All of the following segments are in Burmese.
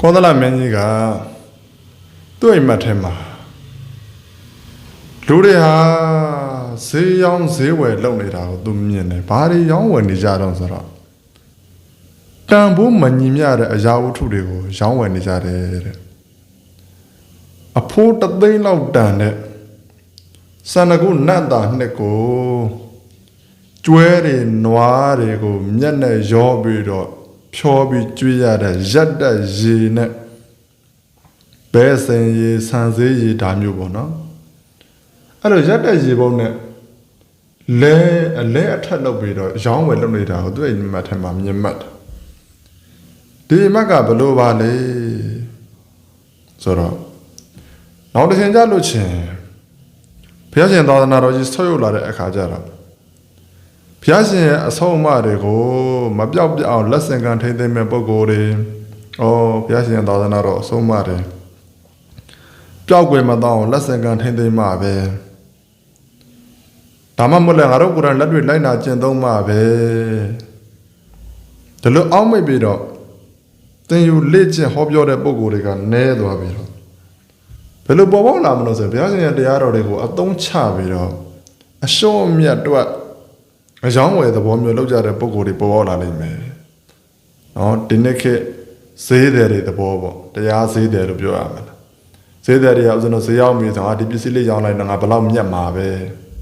ကောသလမင်းကြီးကသူ့အိမ်မက်ထဲမှာလူတွေဟာဈေးရောင်းဈေးဝယ်လုပ်နေတာကိုသူမြင်တယ်ဘာတွေရောင်းဝယ်နေကြတော့ဆိုတော့တန်ဖိုးမညီမျှတဲ့အရာဝတ္ထုတွေကိုရောင်းဝယ်နေကြတယ်တဲ့အဖိုးတစ်သိန်းလောက်တန်တဲ့စန္ဒကုနတ်တာနှစ်ကိုကျွဲတွေနွားတွေကိုမျက်နဲ့ရောပြီးတော့ ဖြောပြီးကျွေးရတဲ့ရက်တက်ရေနဲ့ဘဲစင်ရေဆန်စေးရေဒါမျိုးပေါ့နော်အဲ့လိုရက်တက်ရေပုံနဲ့လဲအလဲအထက်လုပ်ပြီးတော့ရောင်းဝယ်လုပ်နေတာကိုသူ့အိမ်မက်ထဲမှာမြင်မှတ်တယ်ဒီအမက်ကဘလို့ပါလဲဆိုတော့နောက်တစ်ချိန်ကြလို့ချင်းဘုရားရှင်သာသနာတော်ကြီးဆောက်ရောက်လာတဲ့အခါကျတော့ ဘုရားရှင်ရဲ့အဆုံးအမတွေကိုမပြောက်ပြအောင်လက်ဆင့်ကမ်းထိမ့်သိမ်းမဲ့ပုံကိုယ်တွေဩဘုရားရှင်သာသနာတော်အဆုံးအမတွေပျောက်ွယ်မတော့အောင်လက်ဆင့်ကမ်းထိမ့်သိမ်းမှပဲဒါမှမဟုတ်လည်းငါတို့ကိုယ်တိုင်လက်တွေလိုက်နာကျင့်သုံးမှပဲဒီလိုအောက်မိတ်ပြီးတော့သင်ယူလေ့ကျင့်ဟောပြောတဲ့ပုံကိုယ်တွေကနဲသွားပြီးတော့ဘယ်လိုပေါ်ပေါက်လာမလို့ဆိုရင်ဘုရားရှင်ရဲ့တရားတော်တွေကိုအသုံးချပြီးတော့အရှုံးအမြတ်တွက် အကြောင်းဝယ်သဘောမျိုးလောက်ကြတဲ့ပုံကိုယ်တွေပေါ်ပေါက်လာလိမ့်မယ်။နော်ဒီနေ့ခေတ်ဈေးတယ်တွေသဘောပေါ့တရားဈေးတယ်လို့ပြောရမှာလား။ဈေးတယ်တွေကဥစဉ်တော့ဈေးရောက်ပြီဆိုတော့ဒီပစ္စည်းလေးရောင်းလိုက်တော့ငါဘယ်လောက်မြတ်မှာပဲ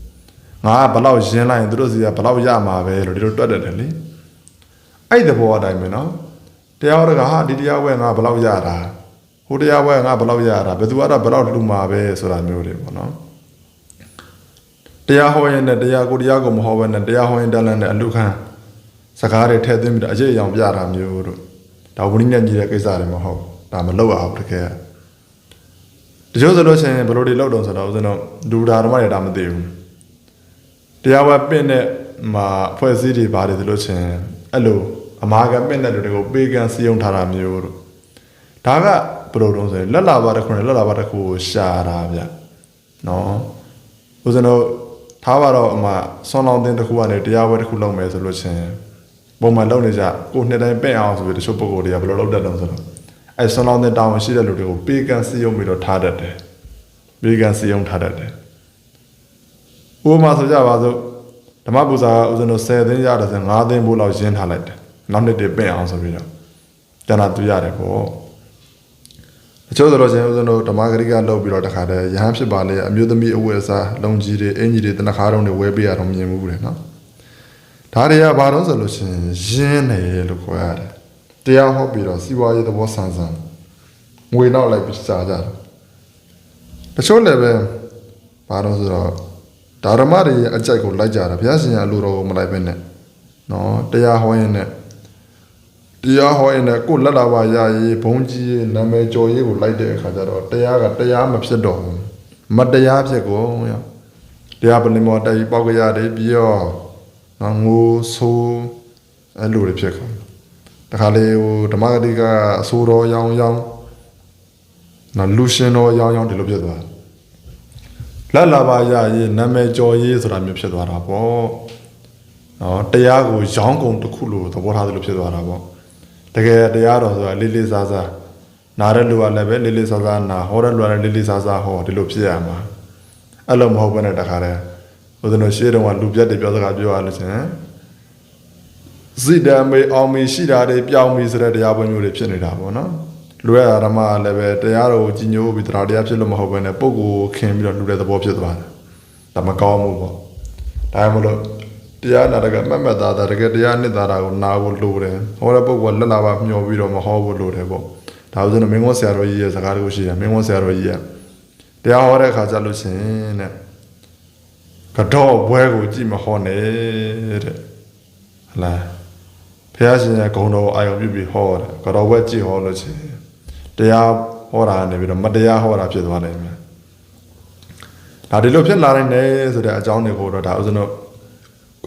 ။ငါကဘယ်လောက်ရင်းလိုက်ရင်သူတို့စီကဘယ်လောက်ရမှာပဲလို့ဒီလိုတွက်တတ်တယ်လေ။အဲ့ဒီသဘောအတိုင်းပဲနော်။တရားတော်ကဟာဒီတရားဝယ်ငါဘယ်လောက်ရတာဟိုတရားဝယ်ငါဘယ်လောက်ရတာဘယ်သူကတော့ဘယ်လောက်လှူမှာပဲဆိုတာမျိုးတွေပေါ့နော်။ တရားဟောရင်နဲ့တရားကိုတရားကိုမဟောဘဲနဲ့တရားဟောရင်တလန့်နဲ့အလူခံစကားတွေထည့်သွင်းပြီးတော့အရေးအယောင်ပြတာမျိုးတို့ဒါဝိနည်းနဲ့ကြီးတဲ့ကိစ္စတွေမဟုတ်ဒါမလုပ်ရအောင်တကယ်တချို့ဆိုလို့ရှိရင်ဘယ်လိုတွေလုပ်တော့ဆိုတော့ဦးဇင်းတို့လူဓာဓမ္မတွေဒါမသိဘူးတရားဝဲပင့်တဲ့မှာဖွဲ့စည်းတွေပါတယ်ဆိုလို့ရှိရင်အဲ့လိုအမာကပင့်တဲ့လူတွေကိုပေးကမ်းစည်းရုံးထားတာမျိုးတို့ဒါကဘယ်လိုတုံးဆိုရင်လက်လာပါတစ်ခုနဲ့လက်လာပါတစ်ခုကိုရှာတာဗျနော်ဦးဇင်းတို့ ထားပါတော့အမဆွန်လောင်းတင်တစ်ခုကနေတရားဝဲတစ်ခုလုပ်မယ်ဆိုလို့ချင်းပုံမှန်လုပ်နေကြကိုနှစ်တိုင်းပဲ့အောင်ဆိုပြီးတချို့ပုံကိုယ်တွေကဘယ်လိုလုပ်တတ်တော့ဆိုတော့အဲဆွန်လောင်းတင်တောင်းရှိတဲ့လူတွေကိုပေးကမ်းစည်းရုံးပြီးတော့ထားတတ်တယ်ပေးကမ်းစည်းရုံးထားတတ်တယ်ဥပမာဆိုကြပါစို့ဓမ္မပူဇာကဦးဇင်းတို့10သိန်းရတယ်ဆို5သိန်းဘိုးလောက်ရင်းထားလိုက်တယ်နောက်နှစ်တည်းပဲ့အောင်ဆိုပြီးတော့ကျန်တာသူရတယ်ပေါ့ အချို့ဆိုတော့ရှင်ဦးဇင်းတို့ဓမ္မဂရိကလုပ်ပြီးတော့တခါတည်းရဟန်းဖြစ်ပါလေအမျိုးသမီးအဝတ်အစားလုံကြီးတွေအင်ကြီးတွေတနခါတုံးတွေဝဲပေးရတော့မြင်မှုတယ်နော်ဒါတွေကဘာလို့ဆိုလို့ရှင်ရင်းနေလို့ခေါ်ရတယ်တရားဟောပြီးတော့စီဝါရေးသဘောဆန်းဆန်းငွေနောက်လိုက်ပြီးစားကြတယ်တချို့လည်းပဲဘာလို့ဆိုတော့ဓမ္မတွေရဲ့အကြိုက်ကိုလိုက်ကြတာဘုရားရှင်ရဲ့အလိုတော်ကိုမလိုက်ဘဲနဲ့နော်တရားဟောရင်နဲ့ တရားဟောရင်လည်းကိုယ်လက်လာပါရရေးဘုံကြီးရေးနာမည်ကျော်ရေးကိုလိုက်တဲ့အခါကျတော့တရားကတရားမဖြစ်တော့ဘူးမတရားဖြစ်ကုန်ရတရားပလင်မောတိုင်ပေါက်ကရတယ်ပြီးတော့နော်ငိုဆိုးအဲ့လိုတွေဖြစ်ကုန်တခါလေဟိုဓမ္မဂတိကအဆိုးတော်ရောင်းရောင်းနော်လူရှင်တော်ရောင်းရောင်းဒီလိုဖြစ်သွားလက်လာပါရရေးနာမည်ကျော်ရေးဆိုတာမျိုးဖြစ်သွားတာပေါ့နော်တရားကိုရောင်းကုန်တစ်ခုလို့သဘောထားသလိုဖြစ်သွားတာပေါ့ တကယ်တရားတော်ဆိုတာလေးလေးစားစားနားတဲ့လူကလည်းပဲလေးလေးစားစားနာဟောတဲ့လူကလည်းလေးလေးစားစားဟောဒီလိုဖြစ်ရမှာအဲ့လိုမဟုတ်ဘဲနဲ့တခါတည်းဘုရားတော်ရှေးတုန်းကလူပြတ်တွေပြောစကားပြောရလို့ရှင်စိတ္တမေအောင်မီရှိတာတွေပြောင်းပြီဆိုတဲ့တရားပွဲမျိုးတွေဖြစ်နေတာပေါ့နော်လူရဓမ္မလည်းပဲတရားတော်ကိုကြီးညိုပြီးတရားတရားဖြစ်လို့မဟုတ်ဘဲနဲ့ပုဂ္ဂိုလ်ခင်ပြီးတော့လူတဲ့သဘောဖြစ်သွားတယ်ဒါမကောင်းဘူးပေါ့ဒါမှမဟုတ် တရားနာတကမတ်မတ်သားသားတကယ်တရားနှစ်သားတာကိုနာဖို့လိုတယ်ဟောတဲ့ပုဂ္ဂိုလ်လက်လာပါမျောပြီးတော့မဟောဖို့လိုတယ်ပေါ့ဒါဥစဉ်မင်းကောဆရာတော်ကြီးရဲ့စကားတခုရှိတယ်မင်းကောဆရာတော်ကြီးကတရားဟောတဲ့အခါကျလို့ရှင်တဲ့ကတော့ဘွဲကိုကြည့်မဟောနဲ့တဲ့ဟလားဖះရှင်ရဲ့ဂုံတော်အာယုံပြုပြီးဟောတယ်ကတော့ဘွဲကြည့်ဟောလို့ရှင်တရားဟောတာနေပြီးတော့မတရားဟောတာဖြစ်သွားနိုင်မယ်ဒါဒီလိုဖြစ်လာနိုင်တယ်ဆိုတဲ့အကြောင်းတွေကိုတော့ဒါဥစဉ်တော့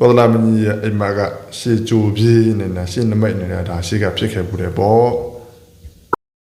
ကောသလမင်းကြီးရဲ့အိမ်မကရှေးကြိုပြေးနေတာရှေးနမိတ်နေတာဒါရှေးကဖြစ်ခဲ့ဘူးတယ်ပေါ့